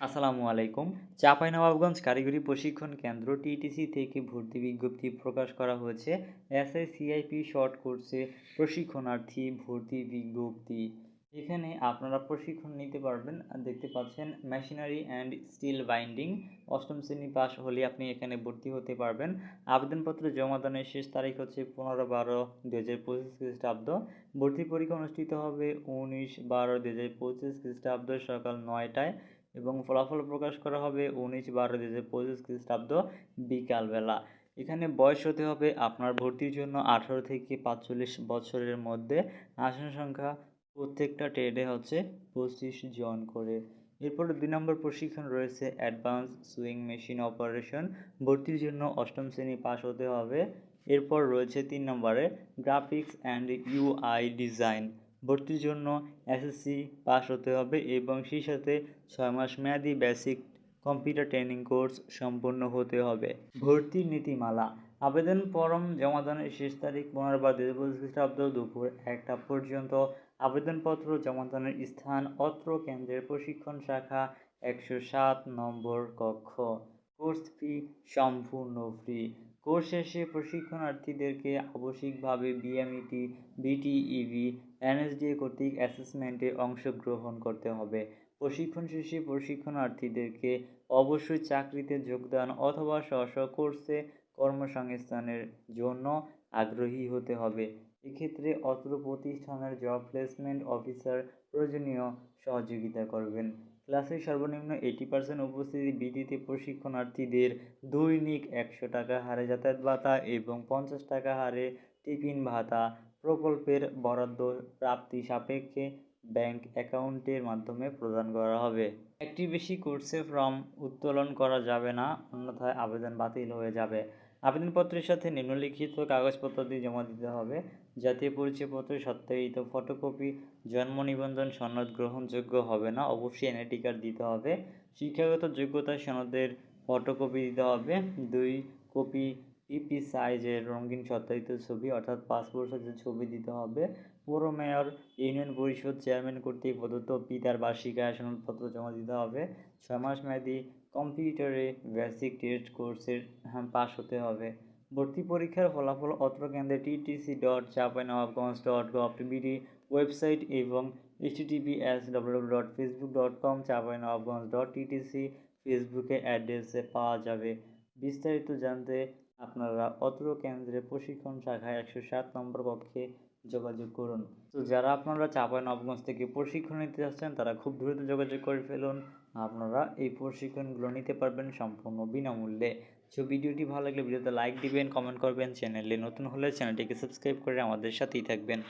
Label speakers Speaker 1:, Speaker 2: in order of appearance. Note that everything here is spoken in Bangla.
Speaker 1: আসসালামু আলাইকুম। চাঁপাইনবাবগঞ্জ কারিগরি প্রশিক্ষণ কেন্দ্র টিটিসি থেকে ভর্তি বিজ্ঞপ্তি প্রকাশ করা হয়েছে। এসআই সিআইপি শর্ট কোর্সে প্রশিক্ষণার্থী ভর্তি বিজ্ঞপ্তি। এখানে আপনারা প্রশিক্ষণ নিতে পারবেন। দেখতে পাচ্ছেন, মেশিনারি অ্যান্ড স্টিল বাইন্ডিং। অষ্টম শ্রেণি পাস হলে আপনি এখানে ভর্তি হতে পারবেন। আবেদনপত্র জমা দানের শেষ তারিখ হচ্ছে পনেরো বারো দু হাজার পঁচিশ খ্রিস্টাব্দ। ভর্তি পরীক্ষা অনুষ্ঠিত হবে উনিশ বারো দু হাজার পঁচিশ খ্রিস্টাব্দ সকাল নয়টায়। এবং ফলাফল প্রকাশ করা হবে উনিশ বারো দু হাজার পঁচিশ খ্রিস্টাব্দ বিকালবেলা। এখানে বয়স হতে হবে আপনার ভর্তির জন্য আঠারো থেকে পাঁচচল্লিশ বছরের মধ্যে। আসন সংখ্যা প্রত্যেকটা ট্রেডে হচ্ছে পঁচিশ জন করে। এরপরে দুই নম্বর প্রশিক্ষণ রয়েছে অ্যাডভান্স সুইং মেশিন অপারেশন। ভর্তির জন্য অষ্টম শ্রেণি পাস হতে হবে। এরপর রয়েছে তিন নম্বরে গ্রাফিক্স অ্যান্ড ইউআই ডিজাইন। ভর্তির জন্য এসএসসি পাস হতে হবে এবং সেই সাথে ছয় মাস মেয়াদি বেসিক কম্পিউটার ট্রেনিং কোর্স সম্পন্ন হতে হবে। ভর্তির নীতিমালা। আবেদন ফরম জমা দানের শেষ তারিখ পনেরো বা খ্রিস্টাব্দ দুপুর একটা পর্যন্ত। আবেদনপত্র জমা দানের স্থান, অত্র কেন্দ্রের প্রশিক্ষণ শাখা, একশো সাত নম্বর কক্ষ। কোর্স ফি সম্পূর্ণ ফ্রি কোর্স শেষে প্রশিক্ষণার্থীদেরকে আবশ্যিকভাবে বিএমইটি বিটিইভি এনএসডি কর্তৃক অ্যাসেসমেন্টে অংশগ্রহণ করতে হবে। প্রশিক্ষণ শেষে প্রশিক্ষণার্থীদেরকে অবশ্যই চাকরিতে যোগদান অথবা স্ব স্ব কোর্সে কর্মসংস্থানের জন্য আগ্রহী হতে হবে। এক্ষেত্রে অত্র প্রতিষ্ঠানের জব প্লেসমেন্ট অফিসার প্রয়োজনীয় সহযোগিতা করবেন। ক্লাসে সর্বনিম্ন এইটি পার্সেন্ট উপস্থিতি ভিত্তিতে প্রশিক্ষণার্থীদের দৈনিক একশো টাকা হারে যাতায়াত ভাতা এবং পঞ্চাশ টাকা হারে টিফিন ভাতা প্রকল্পের বরাদ্দ প্রাপ্তি সাপেক্ষে ব্যাংক অ্যাকাউন্টের মাধ্যমে প্রদান করা হবে। একটি বেশি কোর্সে ফর্ম উত্তোলন করা যাবে না, অন্যথায় আবেদন বাতিল হয়ে যাবে। আবেদনপত্রের সাথে নিম্নলিখিত কাগজপত্র দিয়ে জমা দিতে হবে। জাতীয় পরিচয়পত্র সত্যায়িত ফটোকপি, জন্ম নিবন্ধন, সনদ গ্রহণযোগ্য হবে না, অবশ্যই এনআইডি কার্ড দিতে হবে। শিক্ষাগত যোগ্যতা সনদের ফটোকপি দিতে হবে। দুই, কপি ইপি সাইজের রঙিন সত্যায়িত ছবি, অর্থাৎ পাসপোর্ট সাইজের ছবি দিতে হবে। পৌর মেয়র, ইউনিয়ন পরিষদ চেয়ারম্যান কর্তৃক প্রদত্ত পিতার বার্ষিক আয় সনদপত্র জমা দিতে হবে। ছয় মাস মেয়াদি কম্পিউটারে বেসিক টেস্ট কোর্সের পাস হতে হবে। ভর্তি পরীক্ষার ফলাফল অত্র কেন্দ্রে TTC dot Chapainawabganj dot gov BD website এবং HTTPS W dot Facebook dot com Chapainawabganj dot TTC ফেসবুকে অ্যাড্রেসে পাওয়া যাবে। বিস্তারিত জানতে আপনারা অত্র কেন্দ্রে প্রশিক্ষণ শাখায় একশো সাত নম্বর কক্ষে যোগাযোগ করুন। তো যারা আপনারা চাঁপাইনবাবগঞ্জ থেকে প্রশিক্ষণ নিতে যাচ্ছেন, তারা খুব দ্রুত যোগাযোগ করে ফেলুন। আপনারা এই প্রশিক্ষণগুলো নিতে পারবেন সম্পূর্ণ বিনামূল্যে। সো ভিডিওটি ভালো লাগলে ভিডিওতে লাইক দিবেন, কমেন্ট করবেন, চ্যানেলে নতুন হলে চ্যানেলটিকে সাবস্ক্রাইব করে আমাদের সাথেই থাকবেন।